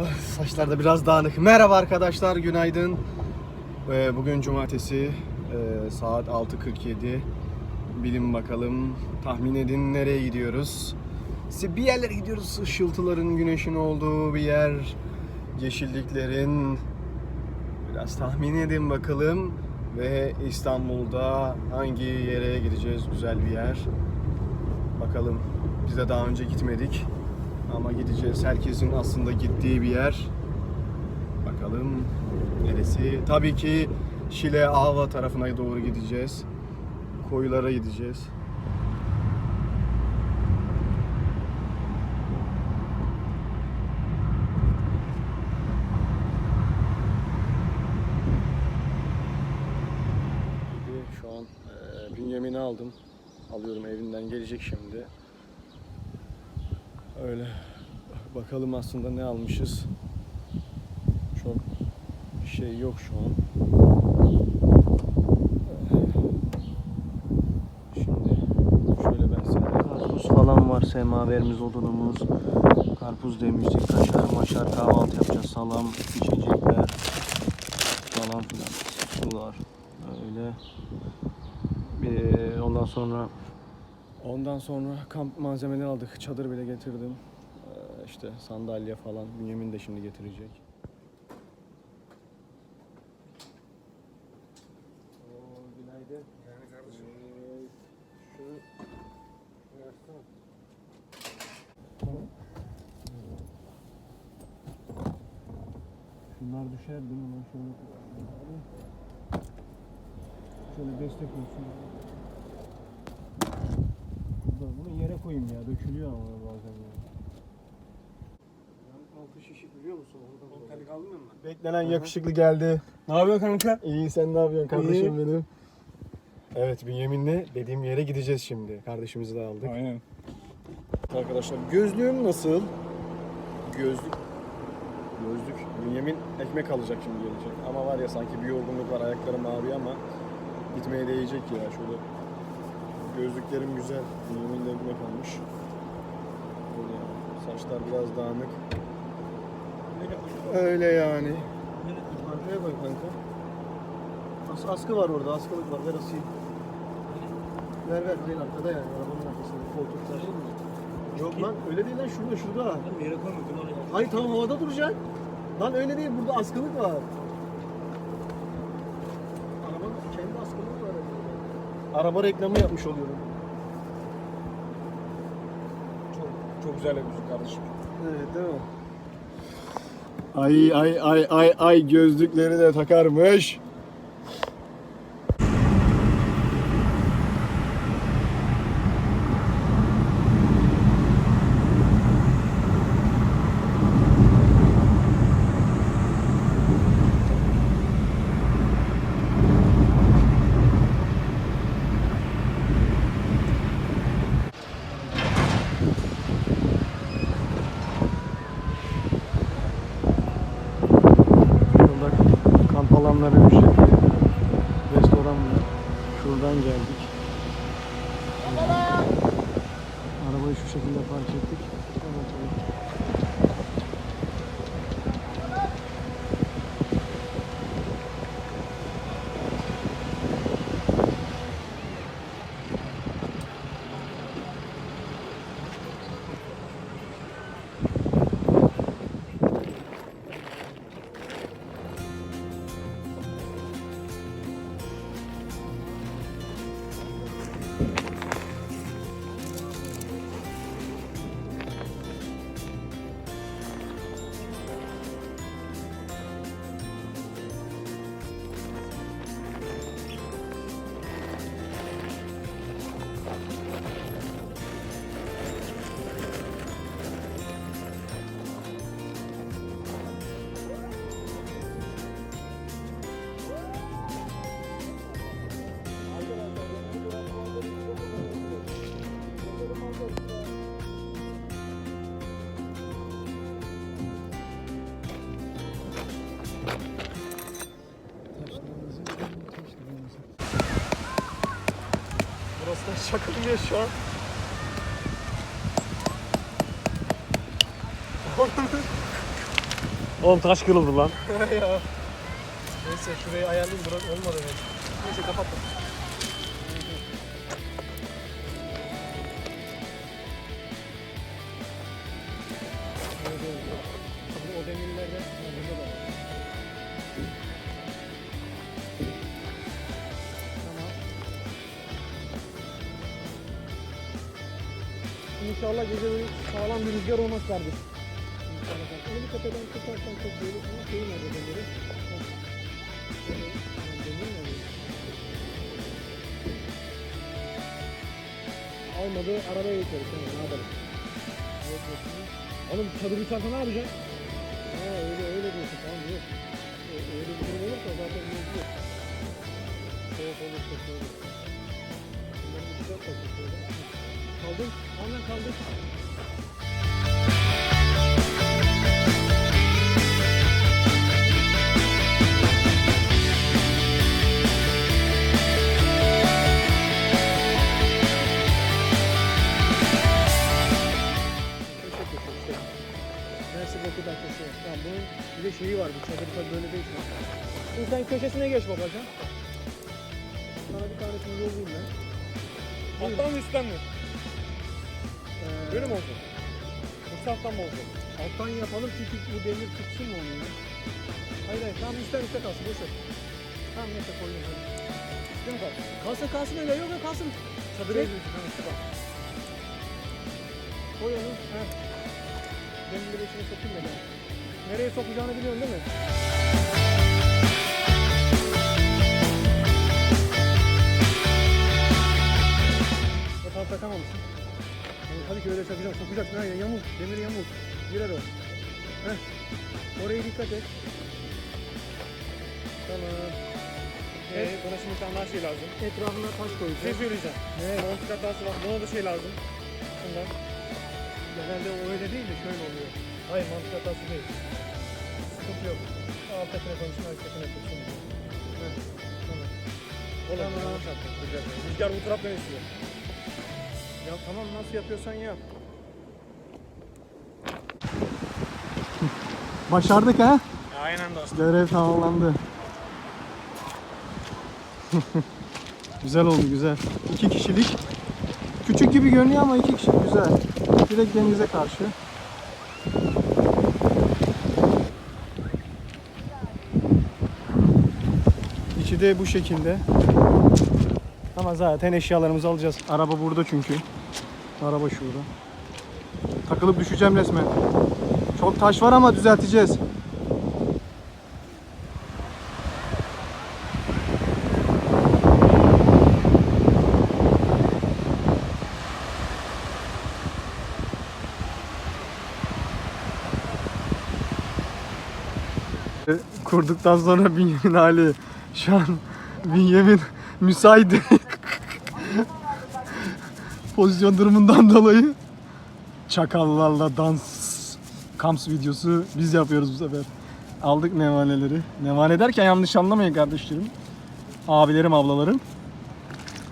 Ah, Saçlar da biraz dağınık. Merhaba arkadaşlar, günaydın. Ee, Bugün cumartesi, ee, saat 6.47. Bilin bakalım, tahmin edin nereye gidiyoruz? İşte bir yerlere gidiyoruz. Işıltıların, güneşin olduğu bir yer. Yeşilliklerin. Biraz tahmin edin bakalım. Ve İstanbul'da hangi yere gideceğiz? Güzel bir yer. Bakalım. Biz de daha önce gitmedik. Ama gideceğiz. Herkesin aslında gittiği bir yer. Bakalım neresi? Tabii ki Şile Ava tarafına doğru gideceğiz. Koyulara gideceğiz. Şu an e, Bünyamin'i aldım. Alıyorum evinden gelecek şimdi. Öyle. Bakalım aslında ne almışız. Çok bir şey yok şu an. Şimdi şöyle ben size karpuz falan var semaverimiz odunumuz. Karpuz demiştik. Kaşar maşar kahvaltı yapacağız. Salam, içecekler falan filan. Sular. Öyle. Bir, ondan sonra Ondan sonra kamp malzemeleri aldık. Çadır bile getirdim. Ee, işte sandalye falan. Bünyamin de şimdi getirecek. Oo, günaydın. Yani kardeşim. Ee. Şunlar düşer değil mi? Şöyle şöyle destek olsun. Koyayım ya. Dökülüyor ama bazen ya. Altı şişi biliyor musun? Aldın mı? Beklenen yakışıklı geldi. Ne yapıyor kanka? İyi sen ne yapıyorsun kardeşim benim? Evet Bünyamin'le dediğim yere gideceğiz şimdi. Kardeşimizi de aldık. Aynen. Arkadaşlar gözlüğüm nasıl? Gözlük. Gözlük. Bünyamin ekmek alacak şimdi gelecek. Ama var ya sanki bir yorgunluk var. Ayaklarım ağrıyor ama gitmeye değecek ya. Şöyle gözlüklerim güzel. Bünyamin de ekmek almış. Böyle yani. Saçlar biraz dağınık. Öyle yani. Arkaya koy kanka. As askı var orada. Askılık var. Ver asayım. Ver ver. Değil arkada yani. Arabanın arkasında. Koltukta. Yok lan öyle değil lan şurada şurada. Hayır tam havada duracak. Lan öyle değil burada askılık var. Arabanın kendi askılığı var. Araba reklamı yapmış oluyorum. Çok, çok güzel yapıyorsun kardeşim. Evet değil mi? Ay ay ay ay ay gözlükleri de takarmış. Şekilde park ettik. Burası da çakılıyor şu an. Oğlum taş kırıldı lan. ya. Neyse şurayı ayarlayayım burası olmadı benim. Neyse kapattım. İnşallah gece boyu sağlam bir rüzgar olmaz kardeşim. İnşallah. Bir tepeden tutarsan çok olur ama şeyin nerede nerede? Olmadı arabaya geçeriz. Ne yapalım? Yok, yok. Oğlum çadırı uçarsa ne yapacaksın? Ha öyle öyle diyorsun tamam yok. Öyle bir durum olursa zaten mevzu yok. Soğuk olursa şöyle. Bunları bir güzel takip Neresi boku da köşe. Tamam bunun bir de şeyi var bu çadır tabii böyle değil. Şimdi sen köşesine geç babacan. Sana bir tanesini yollayayım ben. Alttan üstten mi? Böyle mi olsun? Yoksa alttan mı olsun? Alttan yapalım çünkü bu demir tutsun mu onu ya? Hayır hayır tamam üstten üstte kalsın boş ver. Tamam neyse koyayım hadi. Üstte mi kalsın? Kalsın kalsın öyle yok yok kalsın. Çadıra gidiyorsun. Ha üstte bak. Koy onu. He. Demirleri içine sokayım da ben. Nereye sokacağını biliyorsun değil mi? Tam takamamışsın. Yani tabii ki öyle sokacağım. Sokacaksın ha ya yamuk. Demir yamuk. Girer o. Heh. Oraya dikkat et. Tamam. Ee, bana şimdi bir tane daha şey lazım. Etrafına taş Bir şey koyacağız. söyleyeceğim. Ne? Montik hatası var. Buna da şey lazım. Bundan. Genelde o öyle değil de şöyle oluyor. Hayır mantık hatası değil. Sıkıntı yok. Alttakine konuşun, alttakine konuşun. Heh, Tamam. Oğlum Tamam. Rüzgar. Rüzgar bu taraftan esiyor. Ya tamam nasıl yapıyorsan yap. Başardık ha? Aynen dostum. Görev tamamlandı. güzel oldu güzel. İki kişilik. Küçük gibi görünüyor ama iki kişi güzel. Direkt denize karşı. İçi de bu şekilde. Ama zaten eşyalarımızı alacağız. Araba burada çünkü. Araba şurada. Takılıp düşeceğim resmen. Çok taş var ama düzelteceğiz. Kurduktan sonra Bünyamin hali şu an Bünyamin müsait değil. Pozisyon durumundan dolayı çakallarla dans kamps videosu biz yapıyoruz bu sefer. Aldık nevaneleri. Nevane derken yanlış anlamayın kardeşlerim. Abilerim, ablalarım.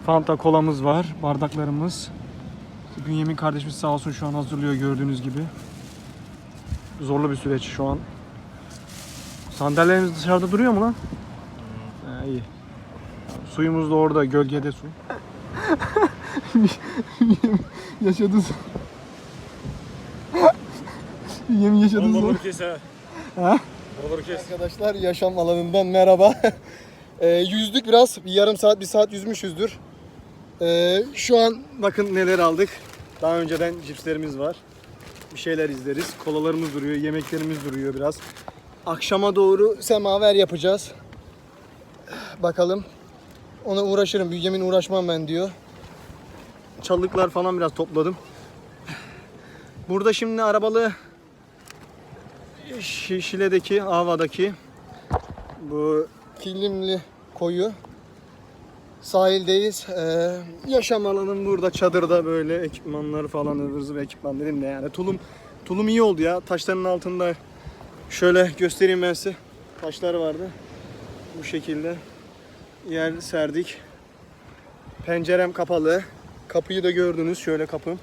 Fanta kolamız var, bardaklarımız. Bünyamin kardeşimiz sağ olsun şu an hazırlıyor gördüğünüz gibi. Zorlu bir süreç şu an. Sandalyelerimiz dışarıda duruyor mu lan? Ha, iyi. Suyumuz da orada, gölgede su. yaşadı. Yemin yaşadı buraları kes ha. Ha? Kes. Arkadaşlar yaşam alanından merhaba. Ee, yüzdük biraz. Bir yarım saat, bir saat yüzmüşüzdür. Ee, şu an bakın neler aldık. Daha önceden cipslerimiz var. Bir şeyler izleriz. Kolalarımız duruyor, yemeklerimiz duruyor biraz. Akşama doğru semaver yapacağız. Bakalım. Ona uğraşırım. Bünyamin uğraşmam ben diyor. Çalıklar falan biraz topladım. Burada şimdi arabalı Şi- Şile'deki, Ava'daki bu kilimli koyu sahildeyiz. Ee, yaşam alanım burada çadırda böyle ekipmanları falan ıvır ekipman dedim de yani tulum tulum iyi oldu ya. Taşların altında şöyle göstereyim ben size. Taşlar vardı. Bu şekilde yer serdik. Pencerem kapalı. Kapıyı da gördünüz. Şöyle kapım.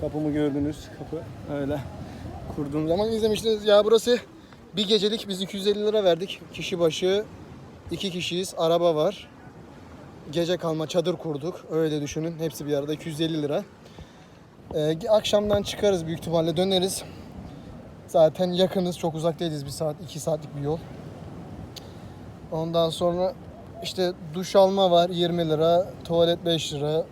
Kapımı gördünüz. Kapı öyle kurduğum zaman izlemiştiniz. Ya burası Bir gecelik biz 250 lira verdik. Kişi başı iki kişiyiz. Araba var. Gece kalma çadır kurduk. Öyle düşünün. Hepsi bir arada 250 lira. Ee, akşamdan çıkarız büyük ihtimalle döneriz. Zaten yakınız. Çok uzak değiliz. Bir saat, iki saatlik bir yol. Ondan sonra işte duş alma var 20 lira. Tuvalet 5 lira.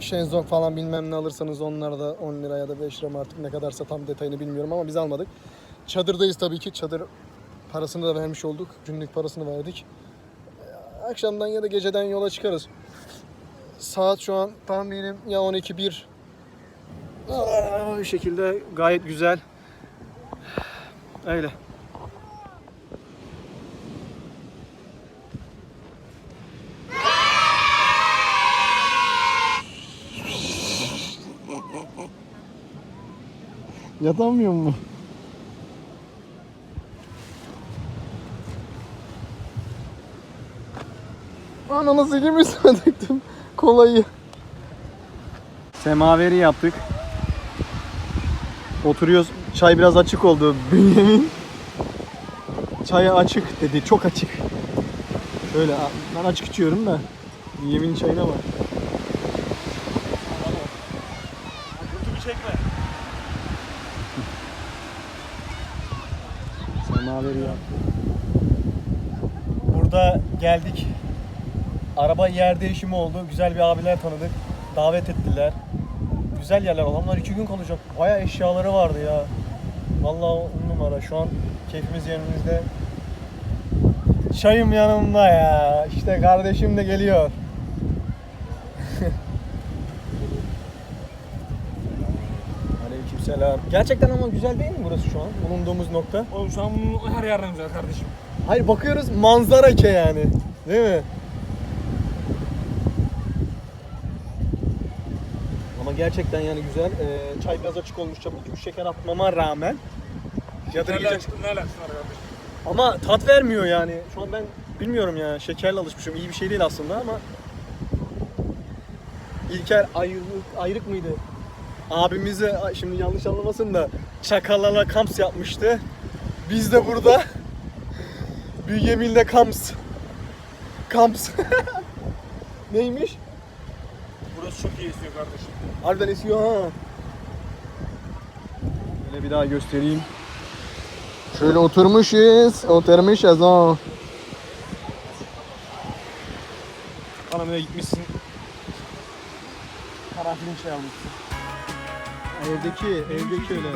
Şenzong falan bilmem ne alırsanız onlar da 10 lira ya da 5 lira mı artık ne kadarsa tam detayını bilmiyorum ama biz almadık. Çadırdayız tabii ki. Çadır parasını da vermiş olduk. Günlük parasını verdik. Ee, Akşamdan ya da geceden yola çıkarız. Saat şu an tahminim ya 12 1 Bu şekilde gayet güzel. Öyle. Yatamıyor mu? Ananı sikeyim üstüne döktüm kolayı. Semaveri yaptık. Oturuyoruz. Çay biraz açık oldu. Bünyamin çaya açık dedi. Çok açık. Şöyle ben açık içiyorum da. Bünyamin'in çayına bak. YouTube'u çekme. Semaveri yaptık. Burada geldik. Araba yer değişimi oldu. Güzel bir abiler tanıdık. Davet ettiler. Güzel yerler. Adamlar iki gün kalacak. Baya eşyaları vardı ya. Vallahi on numara. Şu an keyfimiz yerimizde. Çayım yanımda ya. İşte kardeşim de geliyor. Aleykümselam. Gerçekten ama güzel değil mi burası şu an? Bulunduğumuz nokta. Oğlum şu an bunun her yerden güzel kardeşim. Hayır bakıyoruz manzara ke yani. Değil mi? Ama gerçekten yani güzel. Ee, çay biraz açık olmuş çabuk gibi şeker atmama rağmen. Yadır Nereden yiyecek. çıktın ne alakası var kardeşim? Ama tat vermiyor yani. Şu an ben bilmiyorum ya. Şekerle alışmışım. İyi bir şey değil aslında ama. İlker ayrık, ayrık mıydı? Abimize şimdi yanlış anlamasın da çakallarla kamps yapmıştı. Biz de burada Bünyamin'le kamps. Kamps. Neymiş? Burası çok iyi esiyor kardeşim. Harbiden esiyor ha. Böyle bir daha göstereyim. Şöyle oturmuşuz. Oturmuşuz ha. Hanımına gitmişsin. Karanfilin şey almışsın. Evdeki, evdeki öyle.